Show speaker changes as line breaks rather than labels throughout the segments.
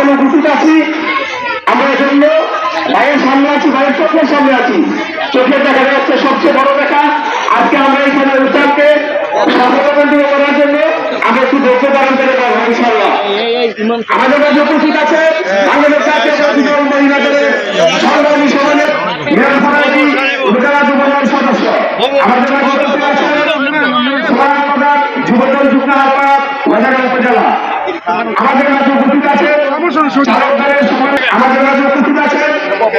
সকলে উপস্থিত আছি। আমরা এজন্য ভাইয়ের সামনে আছি, ভাইয়ের চোখের সামনে আছি। চোখে দেখা যাচ্ছে সবচেয়ে বড় দেখা। আজকে আমরা এখানে অনুষ্ঠানকে সফলমণ্ডিত করার জন্য আমরা একটু আমাদের মাঝে উপস্থিত আছে আমাদের আছে যুবদল উপজেলা। আমাদের রাজ্যে উপস্থিত আছে আমাদের রাজ্যে উপস্থিত আছে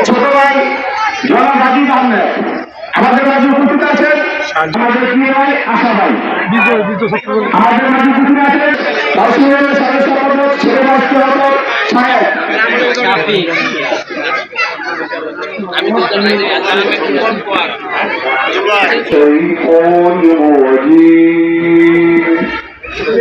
ছোট ভাই জনাব রাজীব আহমেদ। আমাদের রাজ্যে উপস্থিত আছে আমাদের প্রিয় ভাই আশা ভাই। আমাদের রাজ্যে উপস্থিত আছে কাশ্মীরের সদস্য সম্পাদক ছেলে মাস্টার হতো সাহেব। আমি তো জানি না আমি কোন কোয়ার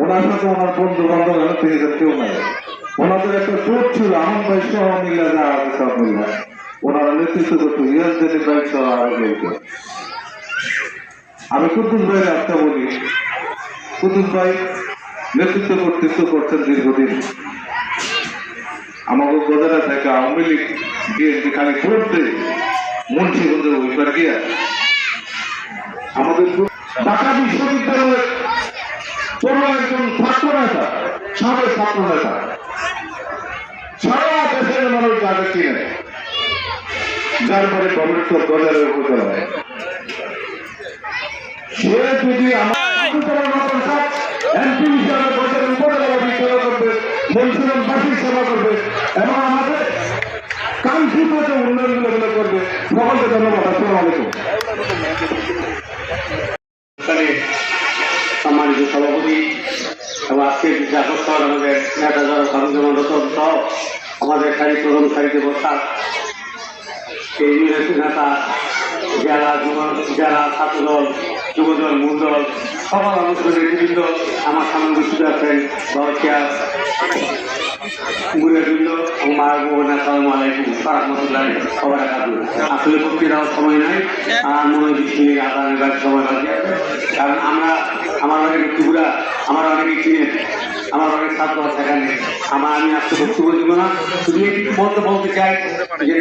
ওনার সাথে ওনার বন্ধু বান্ধব থেকে কেউ নাই। ওনাদের একটা জোট ছিল আমন ভাই সহ মিল্লা যা আছে সব মিল্লা ওনারা নেতৃত্ব করতো ইয়াসদের ভাই সহ আরও আমি কুতুব ভাইয়ের একটা বলি কুতুব ভাই নেতৃত্ব কর্তৃত্ব করছেন দীর্ঘদিন। আমাকে গদারা থেকে আওয়ামী লীগ বিএনপি খালি করতে মুন্সিগঞ্জের ওইবার গিয়া। আমাদের গ্রুপ- ঢাকা বিশ্ববিদ্যালয়ের কোনো একজন ছাত্র নেতা সাবেক ছাত্র নেতা। সারা দেশের মানুষ যাকে চিনে, যার পরে কংগ্রেস গদারের উপজেলায় সে যদি আমার এমপি হিসাবে বছর উপজেলা বিদ্যালয় করবে মনসুরমবাসীর সেবা করবে, এবং আমাদের কাঙ্ক্ষিত যে উন্নয়নগুলো করবে, সকলকে ধন্যবাদ, আসসালামু আলাইকুম।
সম্মানিত সভাপতি এবং আজকে জাকস্থান আমাদের নেতা আমাদের সারি প্রথম সারিতে বসা এই নেতা, যারা যারা ছাত্রদল, যুবদল, মূলদল, সকল বিভিন্ন আমার সামনে উপস্থিত আছেন বরকিয়া মুরেবৃন্দ ও মা বোন আসসালামু আলাইকুম রহমতুল্লাহ আসলে দেওয়ার সময় নাই, আর মনে হয় আধা সময় কারণ আমরা আমার অনেক ত্রিপুরা আমার অনেকে চিনেন আমার অনেক ছাত্র এখানে। আমার আমি আজকে বক্তব্য দিব না। শুধু বলতে বলতে চাই যে